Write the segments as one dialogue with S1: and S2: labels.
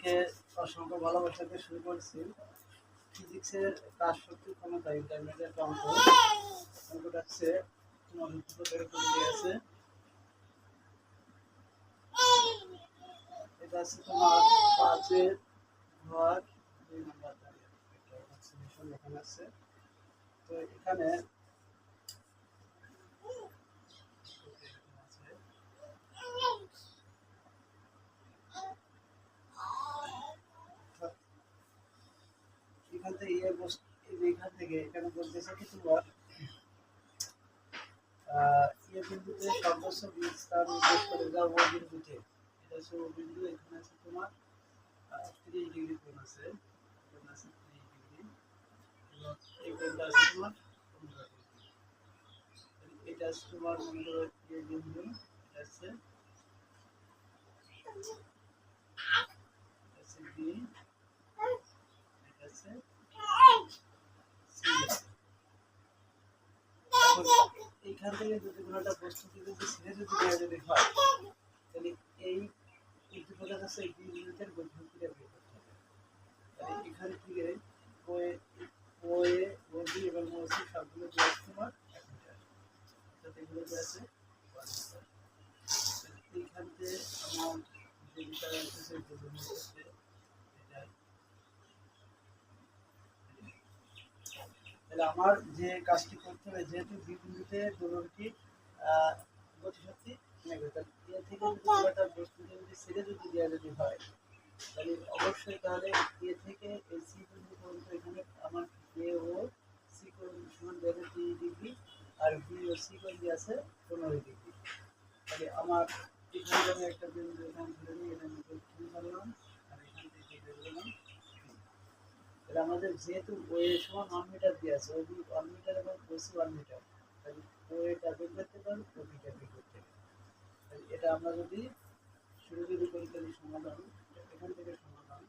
S1: সবাইকে অসংখ্য ভালোবাসা শুরু করছি। ফিজিক্সের কাজ শক্তি ক্ষমতা ইন্টারমিডিয়েট অঙ্ক। অঙ্কটা হচ্ছে তোমার এটা একটা তো এখানে এরকম আছে। এখান থেকে ইয়ে বস- এখান থেকে এখানে বলতেছে কি তোমার ইয়ে বিন্দুতে সর্বোচ্চ বিস্তার নির্দেশ করে যাও ও বিন্দুতে। এটা হচ্ছে বিন্দু, এখানে আছে তোমার ত্রিশ ডিগ্রি কোণ আছে। কোণ আছে ত্রিশ ডিগ্রি। এই কোণটা আছে তোমার পনেরো ডিগ্রি। এটা আছে তোমার মনে করো ইয়ে বিন্দু, এটা আছে আছে বি এটা আছে সি এখন এইখান থেকে যদি কোনো একটা যদি হয় এই উদ্দীপকের কাছে এখান থেকে ওয়ে ওয়ে ওবি এবং ওসি সবগুলো আছে তোমার থেকে আমার মিটার এটা তাহলে আমার যে কাজটি করতে হবে যেহেতু বিন্দুতে দোলনটি গতিশক্তি থেকে যদি একটা বস্তুকে যদি ছেড়ে যদি দেওয়া যদি হয় তাহলে অবশ্যই তাহলে এ থেকে এই সি বিন্দু পর্যন্ত এখানে আমার এ ও সি সমান দেবে তিরিশ ডিগ্রি আর বি ও সি দিয়ে আছে পনেরো ডিগ্রি। তাহলে আমার এখানে একটা বিন্দু এখানে ধরে নিই কিউ ধরলাম আর এখান থেকে ধরলাম তাহলে আমাদের যেহেতু ওয়ে সমান ওয়ান মিটার দিয়ে আছে ওবি ওয়ান মিটার এবং ওসি ওয়ান মিটার তাহলে ওয়েটা বের করতে পারি ওবিটা বের করতে পারি। এটা আমরা যদি শুরু যদি করি, তাহলে সমাধান এটা এখান থেকে সমাধান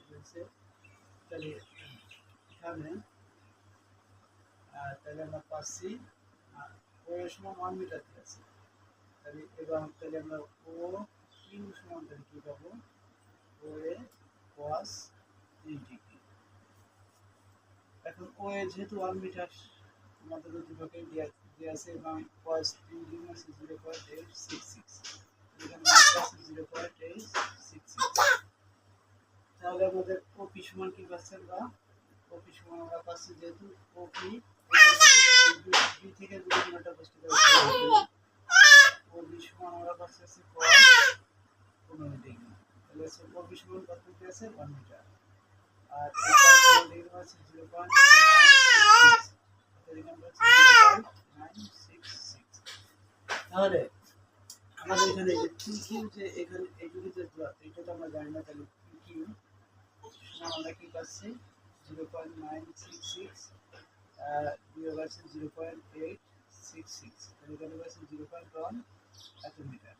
S1: এটা হচ্ছে তাহলে এখানে তাহলে আমরা পাচ্ছি ওয়ে সমান ওয়ান মিটার দিয়ে আছে। তাহলে এবং তাহলে আমরা ও কিউ সমান তাহলে কি পাবো? ওয়ে কস থ্রি ডিগ্রি এখন ও যেহেতু ওয়ান মিটার আমাদের দুটোকে দিয়ে আছে এবং তিন ডিগ্রি আছে zero point eight six six zero point eight six তাহলে আমাদের ওপি সমান কি পাচ্ছেন বা? ওপি সমান আমরা পাচ্ছি যেহেতু ওপি বি থেকে কোনো একটা বস্তু ওপি সমান আমরা পাচ্ছি আছে পনেরো ডিগ্রি তাহলে ওপি সমান কত আছে? ওয়ান মিটার তাহলে, আমাদের এখানে যে পি কিউ যে এখানে এগুলি যে এটা তো আমরা জানি না তাহলে আমরা কি পাচ্ছি? Zero point nine six six বিয়োগ আছে zero point eight six six তাহলে এখানে জিরো পয়েন্ট ওয়ান এত মিটার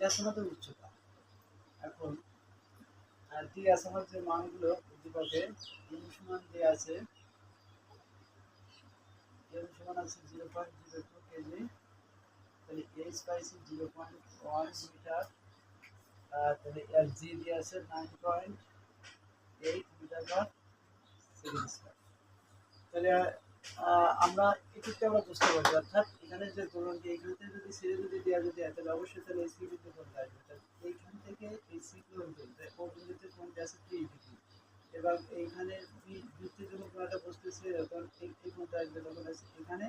S1: এটা আছে উচ্চতা। এখন, আর দিয়ে আছে আমার যে মানগুলো উদ্দীপকে এম সমান দিয়ে আছে এম সমান আছে zero point zero two kg. তাহলে এইচ পাইছি জিরো পয়েন্ট ওয়ান মিটার। তাহলে এর জি দিয়ে আছে nine point eight metre per second square তাহলে আমরা এক্ষেত্রে আমরা বুঝতে পারছি অর্থাৎ এখানে যে দোলনটি এইখান থেকে যদি ছেড়ে যদি দেওয়া যদি হয়, অবশ্যই তাহলে এসি বিন্দু কোনটা আসবে এইখান থেকে এই সি পর্যন্ত ও বিন্দুতে কোনটা আছে ত্রিশ ডিগ্রি এবং এইখানে বি বিতে যখন কোনো একটা বস্তু ছেড়ে তখন এই এই কোনটা আসবে তখন এখানে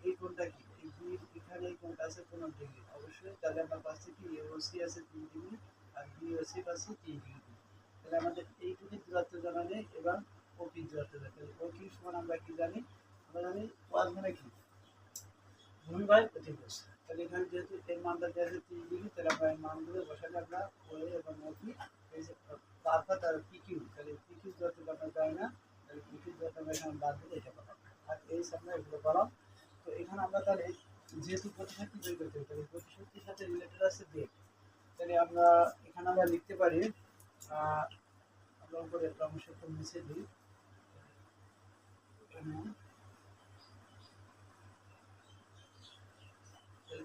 S1: এই কোনটা কি? এই বি এখানে এই কোনটা আছে পনেরো ডিগ্রি অবশ্যই তাহলে আমরা পাচ্ছি কি? ওসি আছে তিন ডিগ্রি আর বি ওসি পাচ্ছি তিন ডিগ্রি তাহলে আমাদের এইটুকু দূরত্ব জানা নেই এবং ওপি দূরত্ব জানা তাহলে ওপি সমান আমরা কি জানি? আমরা জানি ওয়াজ মানে কি ভূমি বাই অতিক্রস তাহলে এখানে যেহেতু এর মানটা আছে তিন ডিগ্রি, তাহলে আমরা এই মানগুলো বসালে আমরা ওয়ে এবং ওপি এই যে তারপর তার পি তাহলে পি কিউ দূরত্ব আমরা জানি না, তাহলে পি দূরত্ব আমরা এখানে বাদ দিলে এটা পাবো। আর এই আমরা এগুলো পালাম। তো এখানে আমরা তাহলে যেহেতু গতিশক্তি বের করতে হবে, তাহলে গতিশক্তির সাথে রিলেটেড আছে বেগ তাহলে আমরা এখানে আমরা লিখতে পারি আমরা উপরে একটা অংশ একটু মুছে দিই।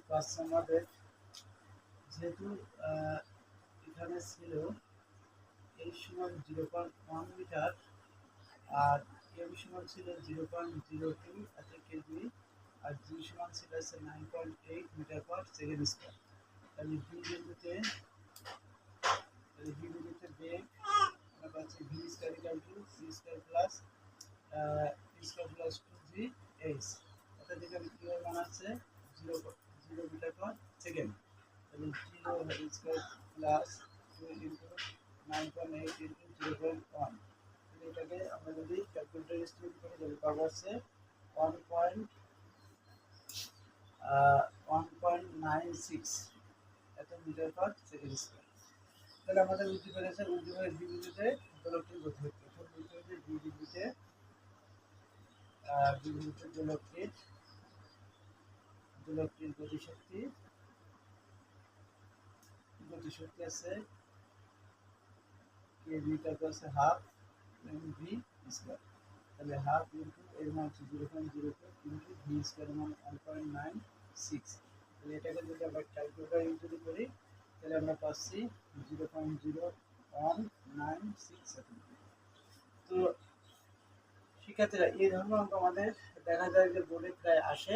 S1: আমাদের যেহেতু এখানে ছিল, এই সমান জিরো পয়েন্ট ওয়ান মিটার আর এম সমান ছিল জিরো পয়েন্ট জিরো টু এত কেজি, আর জি সমান ছিল হচ্ছে nine point eight metre per second square তাহলে বি বিন্দুতে, তাহলে বি বিন্দুতে বেগ, আমরা পাচ্ছি V square equal to C square plus square plus two G H অর্থাৎ এখানে কীভাবে বানাচ্ছে zero zero metre per second তাহলে zero square plus two into nine point eight into one এটাকে আমরা যদি ক্যালকুলেটার স্টুড করি তাহলে পাবো হচ্ছে one point one point nine six এত মিটার পার সেকেন্ড স্কোয়ার তাহলে আমাদের উদ্দীপক আছে উদ্দীপকের বিবিধিতে দোলকটির গতি প্রথম উদ্দীপকের বিবিধিতে বিবিধিতে দোলকটির দোলকটির গতিশক্তি। গতিশক্তি আছে আছে হাফ ভি স্কোয়ার তাহলে হাফ ইন্টু এর মান হচ্ছে zero point zero two into V square মান ওয়ান পয়েন্ট নাইন সিক্স তাহলে এটাকে যদি আমরা ক্যালকুলেটার ইউজ যদি করি, তাহলে আমরা পাচ্ছি zero point zero one nine six তো শিক্ষার্থীরা, এই ধরনের আমাদের দেখা যায় যে বোর্ডে প্রায় আসে।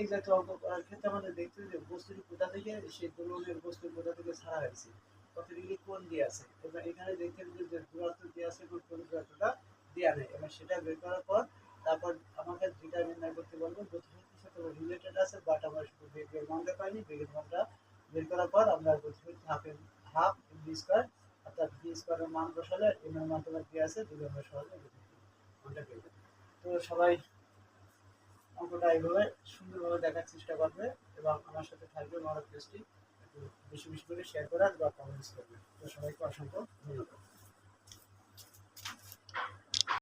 S1: এই জাতীয় অঙ্ক করার ক্ষেত্রে আমাদের দেখতে যে বস্তুটি কোথা থেকে, সেই দোলনের বস্তু কোথা থেকে ছাড়া হয়েছে। কত ডিগ্রি কোণ দিয়ে আছে? এবার এখানে দেখতে হবে যে দূরত্ব দিয়ে আছে এবং কোন দূরত্বটা দেওয়া নেই। এবার সেটা বের করার পর তারপর আমাকে যেটা নির্ণয় করতে বলব গতিশক্তির সাথে রিলেটেড আছে বাট আমরা বেগের মানটা পাইনি, বেগের মানটা বের করার পর আমরা গতিশক্তি হাফ হাফ ভি স্কোয়ার অর্থাৎ ভি স্কোয়ারের মান বসালে এম এর মান তোমার দিয়ে আছে? দুটো আমরা সহজে গতিশক্তি মানটা পেয়ে তো সবাই অঙ্কটা এইভাবে সুন্দরভাবে দেখার চেষ্টা করবে এবং আমার সাথে থাকবে মহারাজ বেশি বেশি করে শেয়ার করার বা কমেন্টস করবে। তো সবাইকে অসংখ্য ধন্যবাদ।